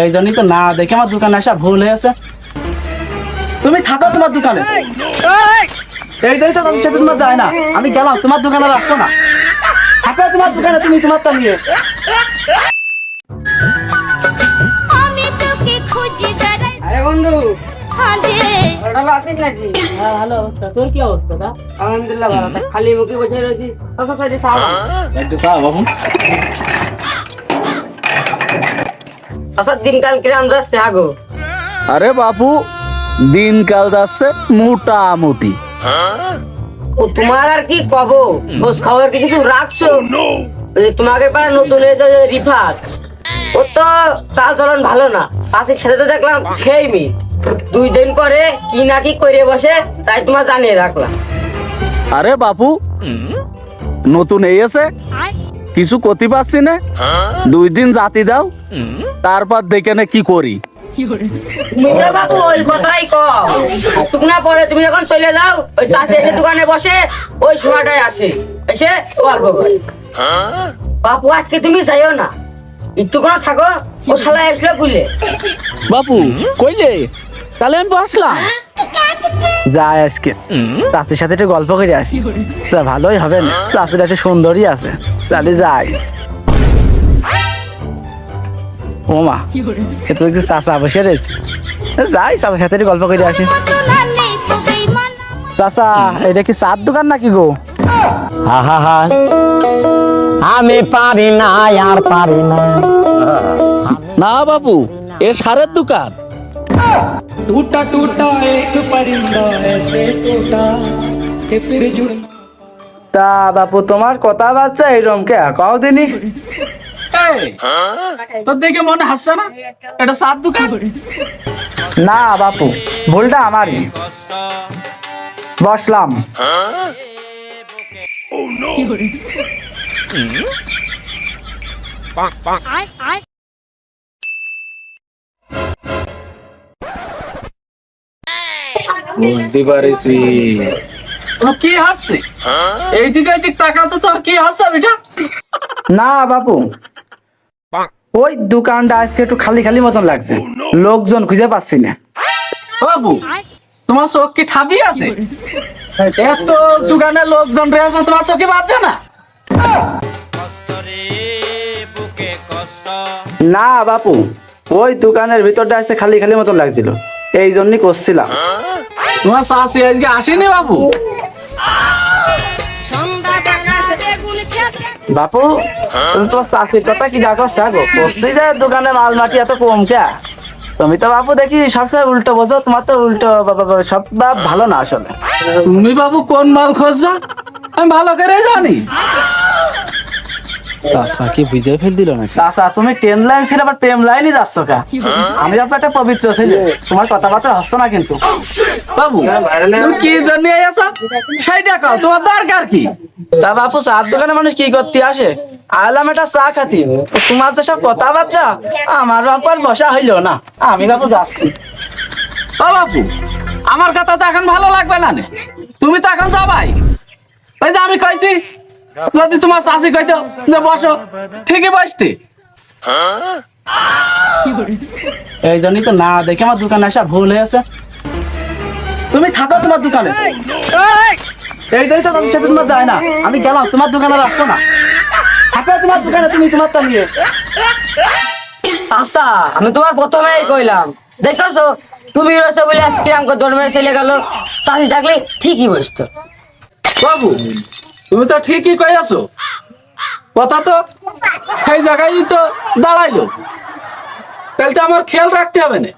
এই জন্যই তো না দেখে আমার দোকানে আসা ভুল হয়েছে তুমি থাকো তোমার দোকানে। এই জন্যই তো চাষির সাথে তোমার যায় না। আমি গেলাম তোমার দোকানে আর আসব না। থাকো তোমার দোকানে তুমি নিয়ে তোকে খুঁজি বেড়াই। আরে বন্ধু। ভালো আছিস নাকি? হ্যাঁ ভালো তোর কি অবস্থা দা? আলহামদুলিল্লাহ ভালো। খালি মুখে বসে রয়েছি। সাবা একটু চা বাবু। আচ্ছা দিনকাল কিরাম যাচ্ছে আগো আরে বাপু দিনকাল যাচ্ছে মোটামুটি। ও তোমার আর কি কব? খোঁজ খবর কি কিছু রাখছো? তোমাকে পাড়া নতুন হয়েছে যে রিফাত। ও তো চাল চলন ভালো না। শাশির সাথে তো দেখলাম সেই মি দুই দিন পরে কি না কি করে বসে তাই তোমার জানিয়ে রাখলাম। আরে বাপু নতুন এই আছে কিছু করতে পারছি না। দুই দিন জাতি দাও। তারপর দেখে নে কি করি। বাবু ওই কথাই পরে তুমি যখন চলে যাও ওই চাষি এসে দোকানে বসে ওই আসে। এসে গল্প করে। বাপু আজকে তুমি যাইও না। একটু কোনো থাকো ও শালা এসলো বুঝলে বাপু কইলে? তাহলে আমি বসলাম। যাই আজকে। চাষির সাথে একটু গল্প করে আসি। ভালোই হবে না? চাষির একটা সুন্দরী আছে। তাহলে যাই। ও মা এত দেখছি চাষা বসে রয়েছে। যাই চাষার সাথে একটু গল্প করে আসি। চাষা এটা কি চার দোকান নাকি গো? আহা আমি পারি না আর পারি না। না বাপু এ সারের দোকান। टूटा टूटा एक परिंदा ऐसे टूटा कि फिर जुड़ তা বাপু তোমার কথা বাচ্চা এইরকম কে কাও দিনি তোর দেখে মনে হাসছে না এটা সার দোকান না বাপু ভুলটা আমারই বসলাম বুঝতে পারিছি। তো কি হাসছে? এইদিকে এইদিক তাকাচ্ছে তোর কি হাসছে বেটা না বাপু। ওই দোকানটা আজকে একটু খালি খালি মতন লাগছে। লোকজন খুঁজে পাচ্ছি না। বাবু তোমার চোখ কি ঠাবি আছে? এত দোকানে লোকজন রয়েছে তোমার চোখে বাজছে না? না বাপু। ওই দোকানের ভিতরটা আজকে খালি খালি মতন লাগছিল। এই জন্যই করছিলাম তোমার শাশি আজকে আসেনি বাবু? বাপু তোমার চাষির কথা কি ডাকো গো করছি যে দোকানে মাল মাটি এত কম কে? তুমি তো বাপু দেখি সবসময় উল্টো বোঝো তোমার তো উল্টো সব বা ভালো না আসলে। তুমি বাবু কোন মাল খুঁজছো? আমি ভালো করে জানি। চাষা কি বুঝে ফেল দিল না তুমি টেন লাইন ছিল আবার প্রেম লাইনই যাচ্ছ কা? আমি বাপু একটা পবিত্র ছেলে। তোমার কথাবার্তা হচ্ছে না কিন্তু। বাবু তুমি কি জন্য আছো সেইটা কাও তোমার দরকার কি? তা বাপু চার দোকানে মানুষ কি করতে আসে? আলাম একটা চা খাতি। তোমার যে সব কথাবার্তা আমার বাপু বসা হইল না। আমি বাপু যাচ্ছি। ও বাবু আমার কথা তো এখন ভালো লাগবে না। তুমি তো এখন যাবাই। ওই যে আমি কইছি যদি তোমার চাষি কইতো যে বসো ঠিকই বসতে। এই জন্যই তো না দেখে আমার দোকানে আসা ভুল হয়েছে। তুমি থাকো তোমার দোকানে। এই জন্যই তো চাষির সাথে তোমার যায় না। আমি গেলাম তোমার দোকানে আর আসব না। থাকো তোমার দোকানে তুমি তোমারটা নিয়ে এসো। আচ্ছা আমি তোমার প্রথমেই কইলাম। দেখছ তুমি রয়েছে বলে আজকে আমাকে দৌড় মেরে চলে গেল। চাষি থাকলে ঠিকই বসতো। বাবু তুমি তো ঠিকই কই আছো কথা তো সেই জায়গায় তো দাঁড়াইলো। তাহলে তো আমার খেয়াল রাখতে হবে না।